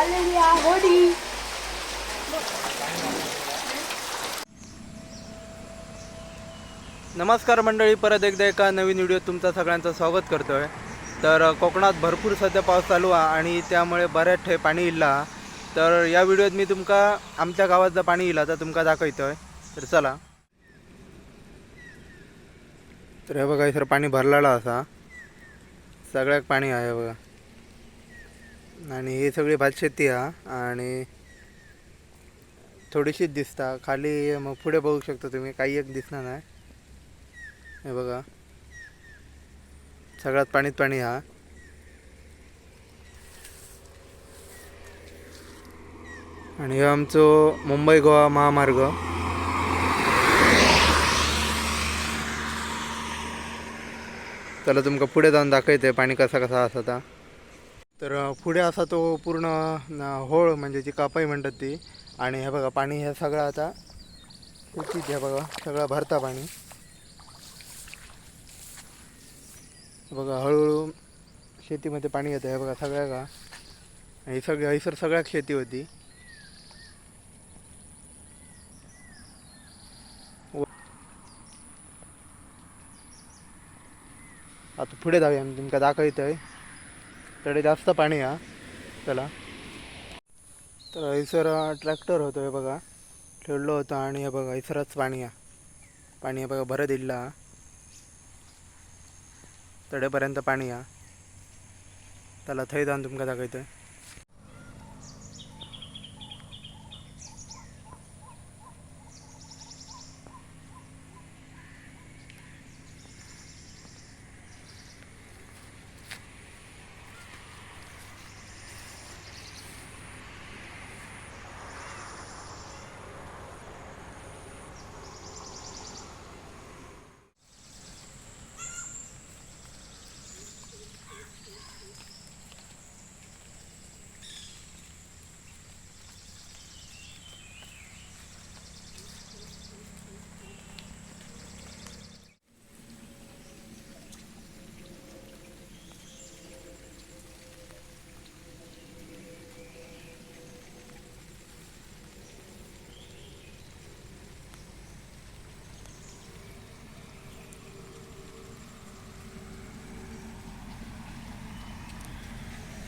आलेली होडी नमस्कार मंडळी परत एकदा एका नवीन व्हिडिओत तुमचा सगळ्यांचं स्वागत करतो आहे तर कोकणात भरपूर सध्या पाऊस चालू आहे आणि त्यामुळे बऱ्याच ठे पाणी इल्ला तर या व्हिडिओत मी तुमका आमच्या गावात जर पाणी इला तर तुमका दाखवतो आहे तर चला. तर हे बघा सर पाणी भरलेलं असा. सगळ्याक पाणी आहे बघा. आणि ही सगळी भात शेती हा. आणि थोडीशीच दिसता. खाली मग पुढे बघू शकता तुम्ही. काही एक दिसणार नाही. हे बघा. सगळ्यात पाणीत पाणी हा. आणि हे आमचो मुंबई गोवा महामार्ग. चला तुमका पुढे जाऊन दाखवते पाणी कसा कसा असता. तर पुढे असा तो पूर्ण होळ म्हणजे जी कापाई म्हणतात ती आणि हे बघा पाणी हे सगळं आता उचित हे बघा सगळं भरता पाणी. बघा हळूहळू शेतीमध्ये पाणी येतं हे बघा सगळ्या का आणि सगळी हैसर सगळ्याच शेती होती. आता पुढे जाऊया तुमका तुमका दाखवतोय. तडे जास्त पाणी हा चला. तर हैसर ट्रॅक्टर होतो हे बघा. ठेवलं होतं आणि हे बघा हैसरच पाणी हा पाणी हे बघा बरं दिलं. हा तडेपर्यंत पाणी हा त्याला थंय जाऊन तुमका दाखवतोय.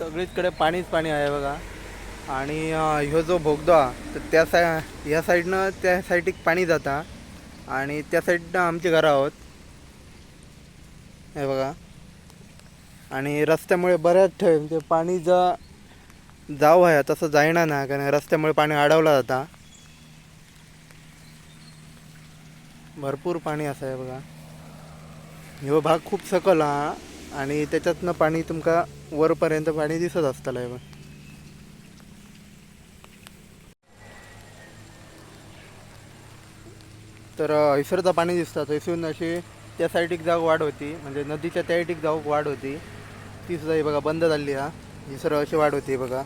सगळीकडे पाणीच पाणी आहे बघा. आणि ह्यो जो भोगदा तर त्या साय ह्या साईडनं त्या साईडीक पाणी जाता. आणि त्या साईडनं आमची घरं आहोत. हे बघा. आणि रस्त्यामुळे बऱ्याच ठेव म्हणजे पाणी जा जाऊ आहे. तसं जायना ना कारण रस्त्यामुळे पाणी अडवलं जाता. भरपूर पाणी असं आहे बघा. ह्यो भाग खूप सकल हा आणि त्याच्यातनं पाणी तुमका वरपर्यंत पाणी दिसत असतालं आहे बघ. तर हैसरचं पाणी दिसतात. हैसून अशी त्या साईडीक जाऊ वाढ होती. म्हणजे नदीच्या त्या साईडीक जाऊ वाढ होती. ती सुद्धा ही बघा बंद झाली हा. हिसर अशी वाढ होती बघा.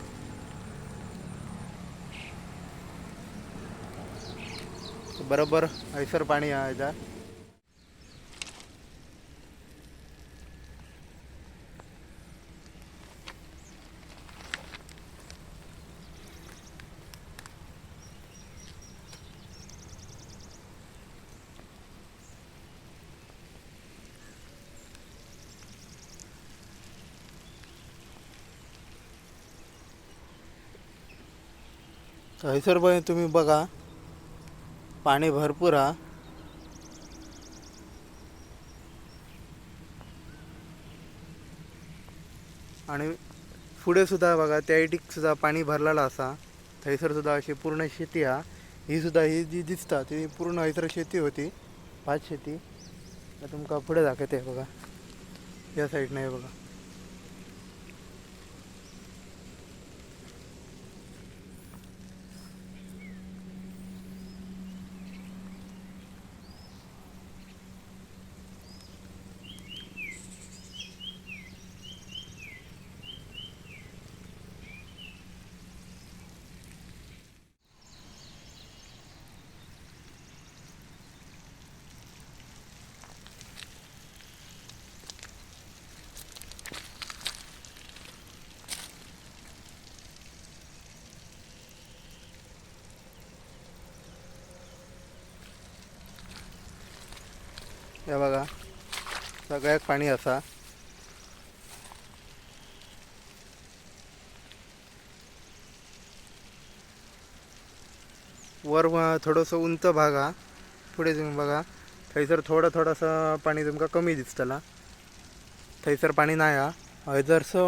बरोबर हैसर पाणी हा ह्याच्या थंयसर पण तुम्ही बघा. पाणी भरपूर हा. आणि पुढे सुद्धा बघा त्या इटीक सुद्धा पाणी भरलेलं असा. थंयसर सुद्धा अशी पूर्ण शेती हा. ही सुद्धा ही जी दिसता ती पूर्ण हैसर शेती होती. भात शेती. तुमका पुढे दाखवते बघा. या साईडनं आहे बघा. हे बघा. सगळ्याक पाणी असा. वर थोडंसं उंच भाग. हा पुढे तुम्ही बघा. थंयसर थोडं थोडंसं पाणी तुमका कमी दिसतला. थंयसर पाणी नाही हा. हयसरसो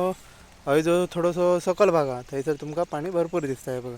हय जो थोडंसो सकल भाग. हा थंयसर तुमका पाणी भरपूर दिसता हे बघा.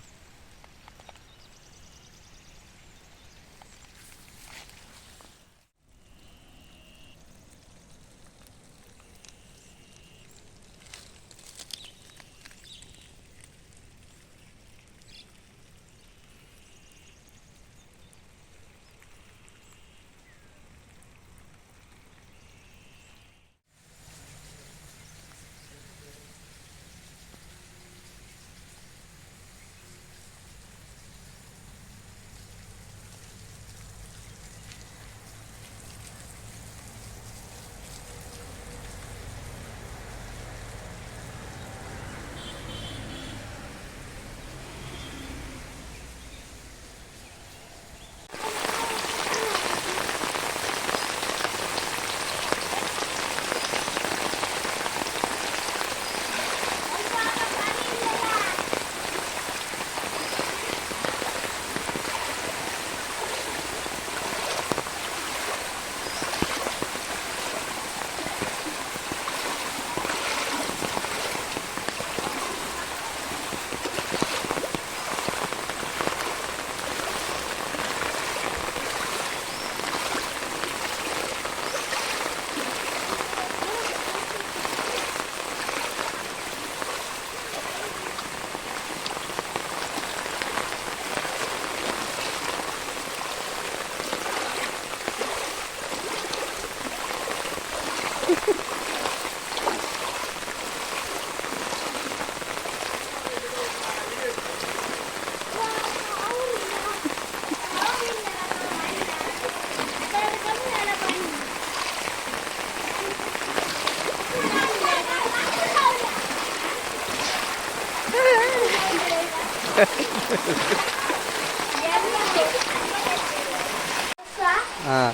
Ah.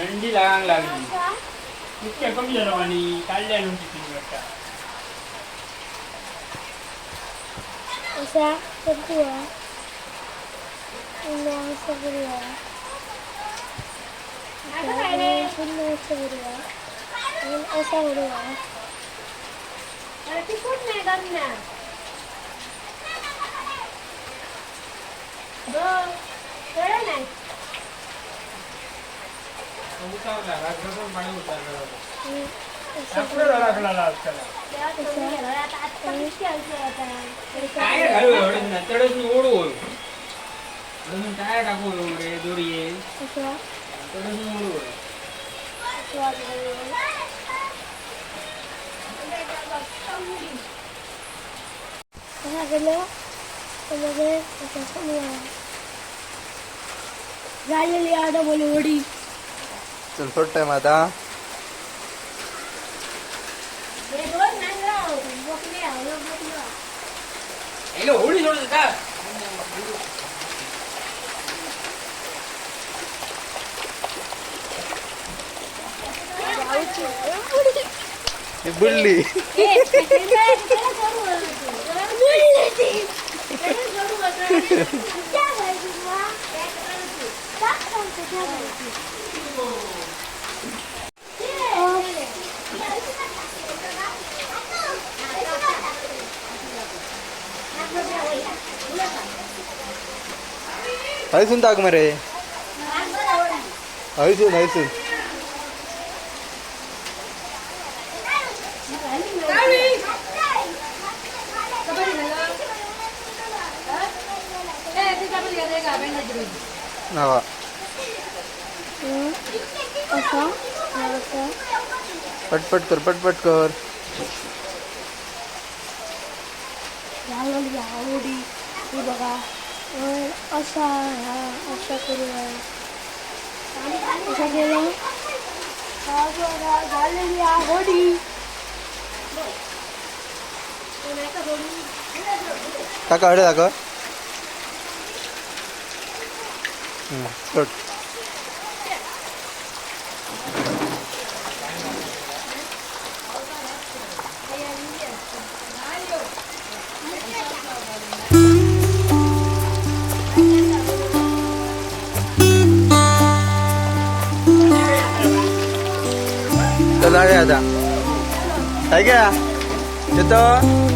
ரெண்டு லாங் லாங் முக்கிய கம்மியில் மணி கல்யாணம் உஷா சொல்லுவா இல்லை சொல்லுவா சொல்லுவா உஷா விடுவா काय? टाकू एवढे? दोरी तडच ओढू होय Kaya galo Kumagay Usa semua झालेली आता बोली उडी चल सोड टाइम आता हॅलो होळी सोडत का 나이스 다그 말해 나이스 나이스 असा पटपट कर पटपट कर. झालेली आवडी ही बघा अं, असा ह्या असा करूया असा केलं झालेली आवडी काका हडे दाखव Good. Tidak ada. lagi ada. Tidak ada. Tidak.